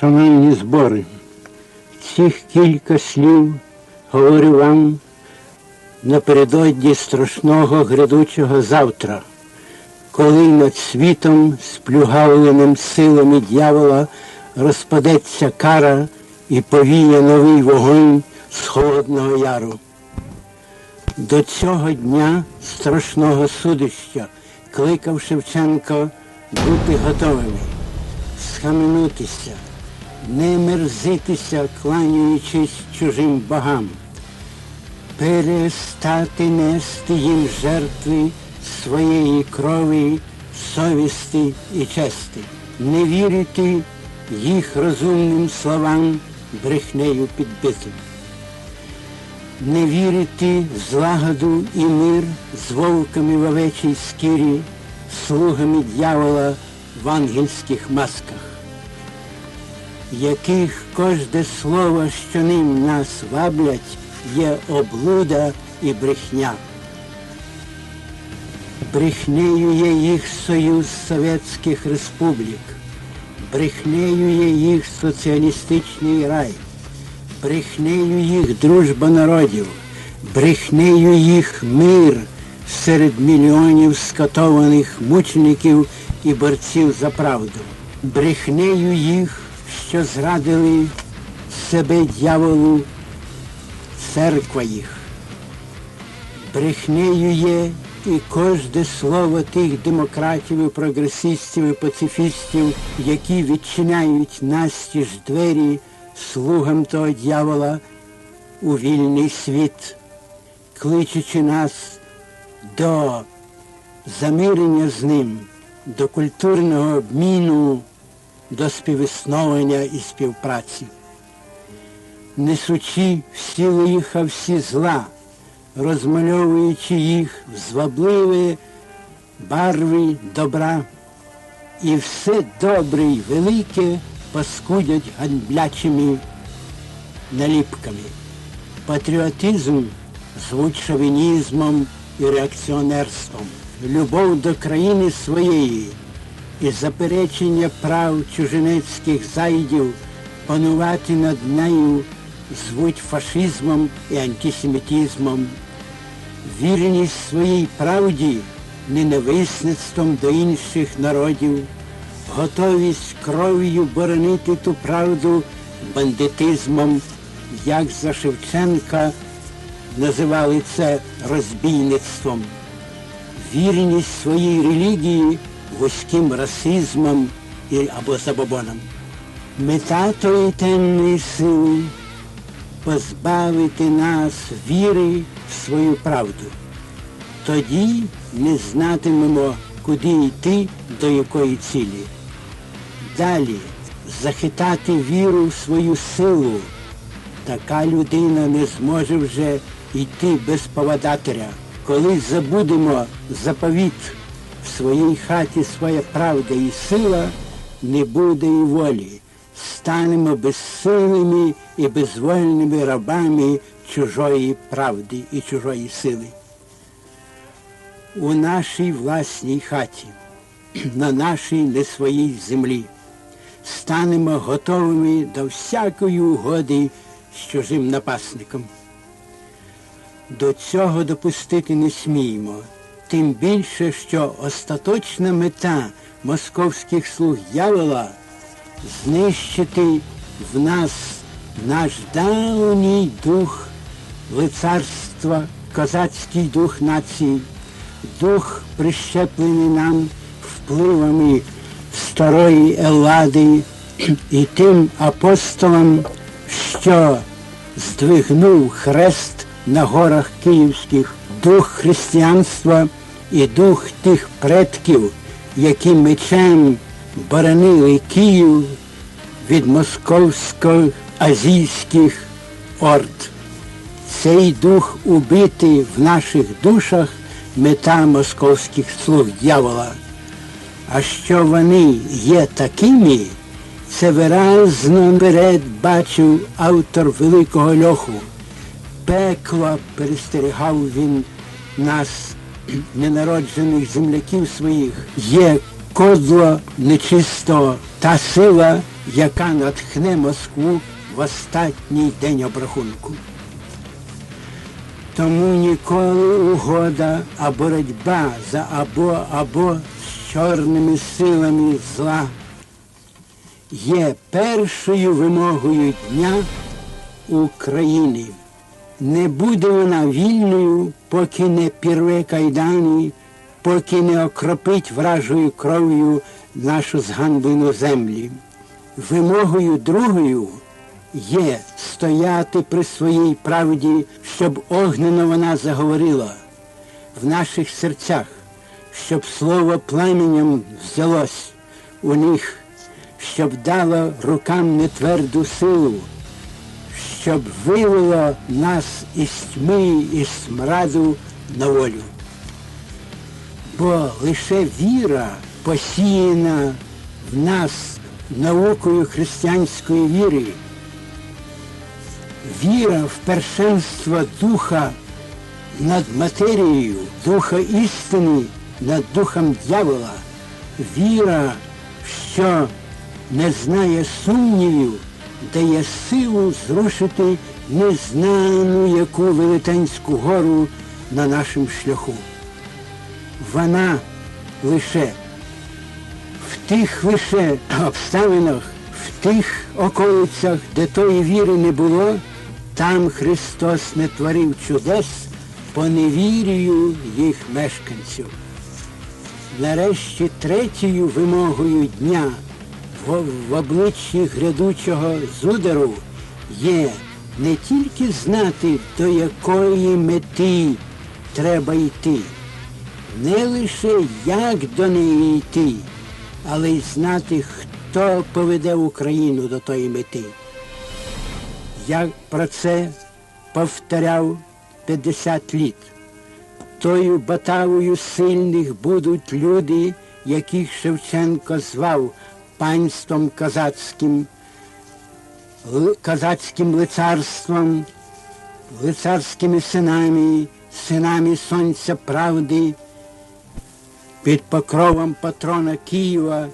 Шановні збори, цих кілька слів говорю вам напередодні страшного грядучого завтра, коли над світом, сплюгавленим силами дьявола, розпадеться кара і повіє новий вогонь з холодного яру. До цього дня страшного судища кликав Шевченко бути готовими, схаменутися, не мерзитися, кланяючись чужим богам, перестати нести їм жертви своєї крові, совісті і чести, не вірити їх розумним словам брехнею підбитим. Не вірити в злагоду і мир з вовками в овечій скірі, слугами дьявола в ангельських масках, яких кожне слово, що ним нас ваблять, є облуда і брехня. Брехнею є їх союз Совєтських республік, брехнею є їх соціалістичний рай. Брехнею їх дружба народів, брехнею їх мир серед мільйонів скатованих мучеників і борців за правду, брехнею їх, що зрадили себе дьяволу, церква їх. Брехнею є і кожне слово тих демократів, і прогресистів і пацифістів, які відчиняють настіж двері слугам того дьявола у вільний світ, кличучи нас до замирення з ним, до культурного обміну, до співіснування і співпраці, несучи всі лиха, всі зла, розмальовуючи їх в звабливі барви добра, і все добре й велике паскудять ганьблячими наліпками. Патріотизм звуть шовінізмом і реакціонерством, любов до країни своєї і заперечення прав чужинецьких зайдів панувати над нею звуть фашизмом і антисемітизмом, вірність своїй правді ненависництвом до інших народів готовість кров'ю боронити ту правду бандитизмом, як за Шевченка називали це розбійництвом, вірність своїй релігії вузьким расизмом або забобоном. Мета тої темної сили позбавити нас віри в свою правду. Тоді не знатимемо, куди йти, до якої цілі. Далі захитати віру в свою силу. Така людина не зможе вже йти без поводатаря. Коли забудемо заповіт в своїй хаті своя правда і сила, не буде і волі. Станемо безсилими і безвольними рабами чужої правди і чужої сили. У нашій власній хаті, на нашій не своїй землі станемо готовими до всякої угоди з чужим напасником. До цього допустити не сміємо, тим більше, що остаточна мета московських слуг дьявола знищити в нас наш давній дух лицарства, козацький дух нації, дух прищеплений нам впливами старої Еллади і тим апостолам, що здвигнув хрест на горах київських, дух християнства і дух тих предків, які мечем боронили Київ від московських азійських орд. Цей дух убитий в наших душах мета московських слуг дьявола. А що вони є такими, це виразно перед бачив автор Великого Льоху. Пекла перестерігав він нас, ненароджених земляків своїх, є кодло нечистого, та сила, яка натхне Москву в останній день обрахунку. Тому ніколи угода, а боротьба за або або з чорними силами зла є першою вимогою дня України. Не буде вона вільною, поки не пірве кайдані, поки не окропить вражою кров'ю нашу зганблену землі. Вимогою другою є стояти при своїй правді, щоб огнено вона заговорила в наших серцях, щоб слово пламенем взялось у них, щоб дало рукам нетверду силу, щоб вивело нас із тьми і смраду на волю. Бо лише віра посіяна в нас наукою християнської віри, віра в першенство духа над матерією, духа істини над духом дьявола, віра, що не знає сумнівів, дає силу зрушити незнану яку велетенську гору на нашому шляху. Вона лише в тих лише обставинах, в тих околицях, де тої віри не було, там Христос не творив чудес по невірію їх мешканців. Нарешті третьою вимогою дня в, обличчі грядучого зудару є не тільки знати, до якої мети треба йти, не лише як до неї йти, але й знати, хто поведе Україну до тої мети. Я про це повторяв 50 літ. Тою батавою сильних будуть люди, яких Шевченко звав панством ли- козацьким лицарством, лицарськими синами, синами сонця правди, під покровом патрона Києва,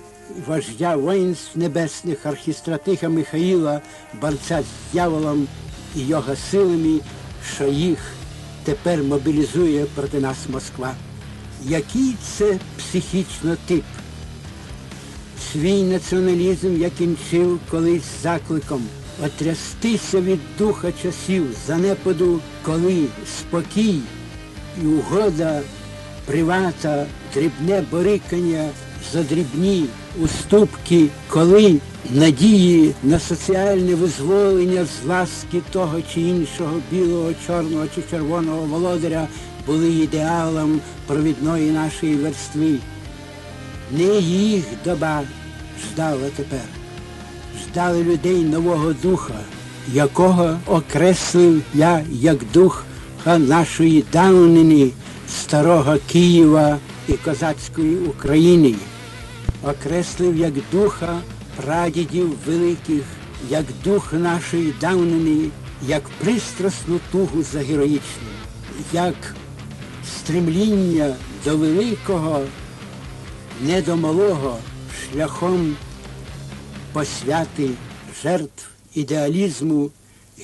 вождя воїнств небесних архістратиха Михаїла, борця з дьяволом і його силами, що їх тепер мобілізує проти нас Москва. Який це психічно тип? Свій націоналізм я кінчив колись закликом отрястися від духа часів занепаду, коли спокій і угода, привата, дрібне борикання за дрібні уступки, коли надії на соціальне визволення з ласки того чи іншого білого, чорного чи червоного володаря були ідеалом провідної нашої верстви. Не їх доба ждала тепер. Ждали людей нового духа, якого окреслив я як духа нашої давнини, старого Києва і козацької України. Окреслив як духа прадідів великих, як дух нашої давнини, як пристрасну тугу за героїчним, як стремління до великого не до малого шляхом посвяти жертв ідеалізму,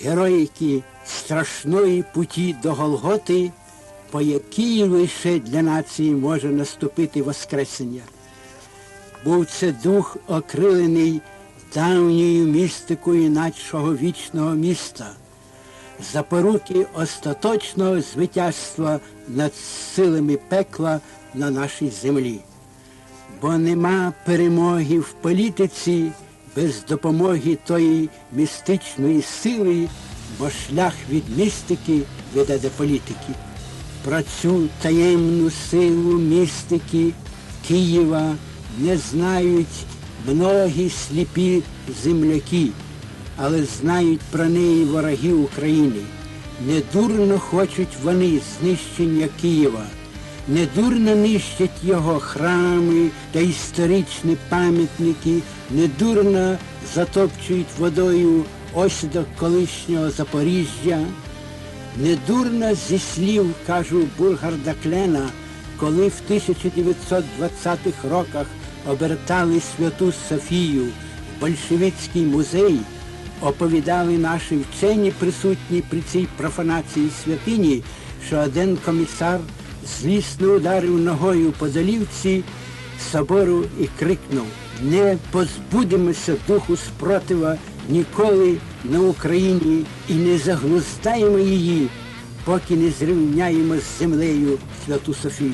героїки страшної путі до Голготи, по якій лише для нації може наступити Воскресення. Був це дух окрилений давньою містикою нашого вічного міста, запоруки остаточного звитязства над силами пекла на нашій землі бо нема перемоги в політиці без допомоги тої містичної сили, бо шлях від містики веде до політики. Про цю таємну силу містики Києва не знають многі сліпі земляки, але знають про неї вороги України. Недурно хочуть вони знищення Києва. Недурно нищать його храми та історичні пам'ятники, недурно затопчують водою осідок колишнього Запоріжжя. Недурно зі слів, кажу Бургарда Клена, коли в 1920-х роках обертали святу Софію, в большевицький музей, оповідали наші вчені присутні при цій профанації святині, що один комісар злісно ударив ногою по долівці собору і крикнув не позбудемося духу спротива ніколи на Україні і не заглуздаємо її, поки не зрівняємо з землею Святу Софію.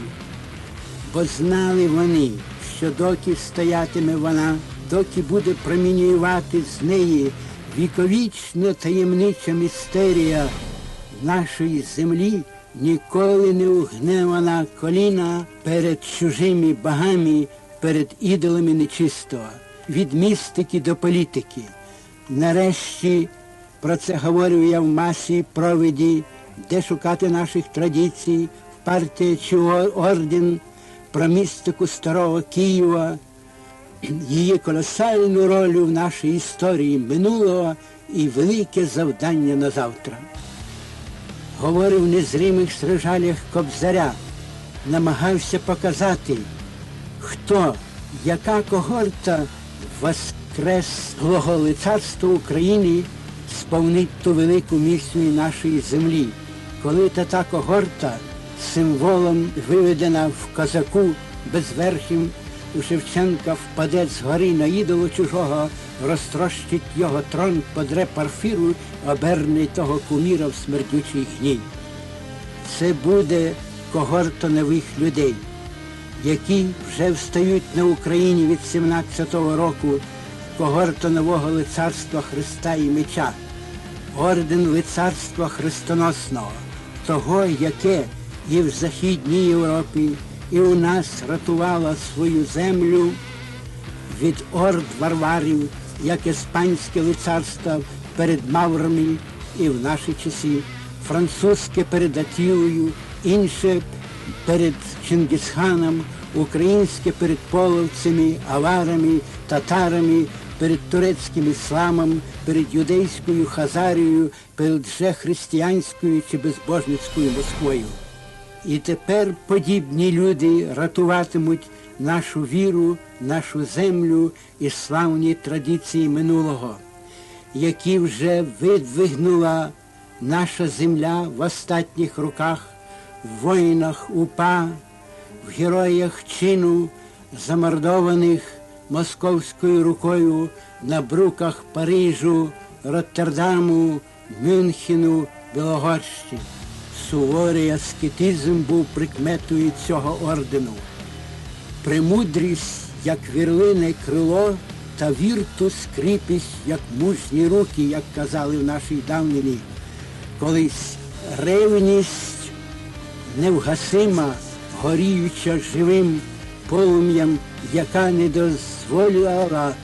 Бо знали вони, що доки стоятиме вона, доки буде промінювати з неї віковічна таємнича містерія нашої землі, ніколи не угне вона коліна перед чужими богами, перед ідолами нечистого, від містики до політики. Нарешті про це говорив я в масі провіді, де шукати наших традицій, партія чи орден, про містику старого Києва, її колосальну роль в нашій історії минулого і велике завдання на завтра. Говорив в незримих стрижалях Кобзаря, намагався показати, хто, яка когорта воскреслого лицарства України сповнить ту велику місію нашої землі, коли та та когорта символом виведена в козаку безверхім у Шевченка впаде з гори на ідолу чужого, розтрощить його трон, подре парфіру, оберне того куміра в смердючий гній. Це буде когорта нових людей, які вже встають на Україні від 17-го року, когорта нового лицарства Христа і меча, орден лицарства Христоносного, того, яке і в Західній Європі, і у нас рятувала свою землю від орд варварів, як іспанське лицарство перед Маврами і в наші часи, французьке перед Атілою, інше перед Чингісханом, українське перед половцями, аварами, татарами, перед турецьким ісламом, перед юдейською хазарією, перед вже християнською чи безбожницькою Москвою. І тепер подібні люди рятуватимуть нашу віру, нашу землю і славні традиції минулого, які вже видвигнула наша земля в остатніх руках, в воїнах УПА, в героях чину, замордованих московською рукою на бруках Парижу, Роттердаму, Мюнхену, Білогорщини суворий аскетизм був прикметою цього ордену. Премудрість, як вірлине крило, та вірту скріпість, як мужні руки, як казали в нашій давнині. Колись ревність невгасима, горіюча живим полум'ям, яка не дозволяла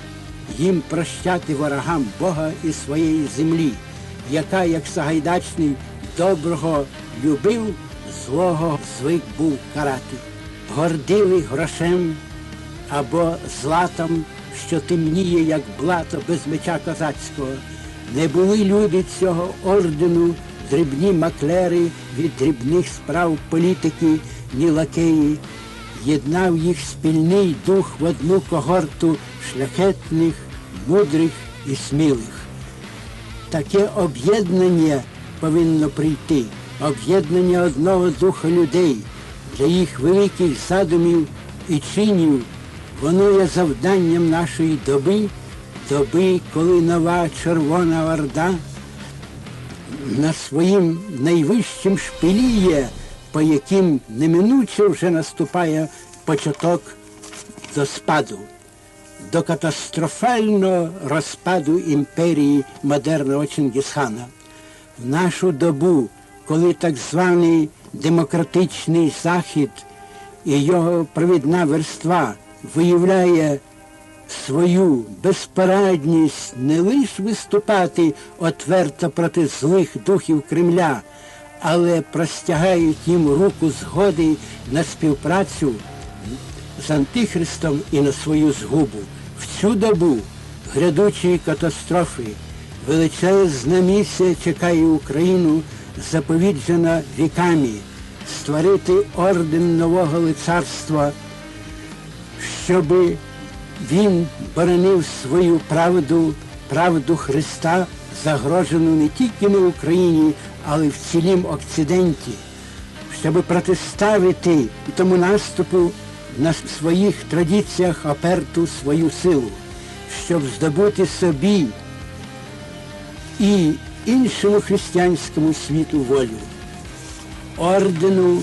їм прощати ворогам Бога і своєї землі, яка, як Сагайдачний, доброго любив, злого звик був карати. Гордили грошем або златом, що темніє, як блато без меча козацького. Не були люди цього ордену, дрібні маклери від дрібних справ політики, ні лакеї. Єднав їх спільний дух в одну когорту шляхетних, мудрих і смілих. Таке об'єднання повинно прийти об'єднання одного духа людей для їх великих задумів і чинів, воно є завданням нашої доби, доби, коли нова Червона Орда на своїм найвищим шпиліє, по яким неминуче вже наступає початок до спаду, до катастрофального розпаду імперії модерного Чингісхана. В нашу добу коли так званий демократичний захід і його провідна верства виявляє свою безпорадність не лише виступати отверто проти злих духів Кремля, але простягають їм руку згоди на співпрацю з Антихристом і на свою згубу. В цю добу грядучої катастрофи величезна місія чекає Україну заповіджена віками створити орден нового лицарства, щоб Він боронив свою правду, правду Христа, загрожену не тільки на Україні, але й в цілім Окциденті, щоб протиставити тому наступу на своїх традиціях оперту свою силу, щоб здобути собі і іншому християнському світу волю ордену,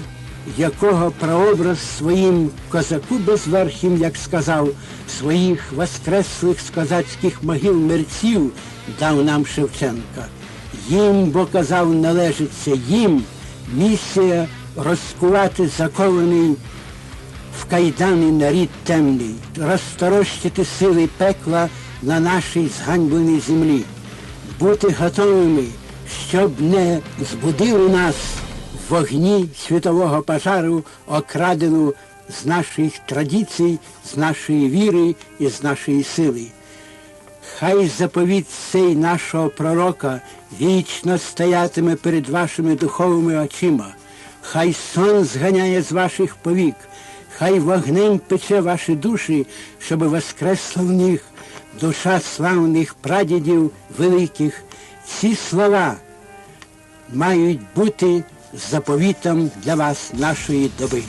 якого прообраз своїм козаку безверхім, як сказав, своїх воскреслих з козацьких могил мерців дав нам Шевченка. Їм, бо казав, належиться їм місія розкувати закований в кайдани нарід темний, розторощити сили пекла на нашій зганьбленій землі, бути готовими, щоб не збудили нас в вогні світового пожару, окрадену з наших традицій, з нашої віри і з нашої сили. Хай заповіт цей нашого пророка вічно стоятиме перед вашими духовими очима. Хай сон зганяє з ваших повік, хай вогнем пече ваші душі, щоб воскресла в них душа славних прадідів великих. Ці слова мають бути заповітом для вас нашої доби.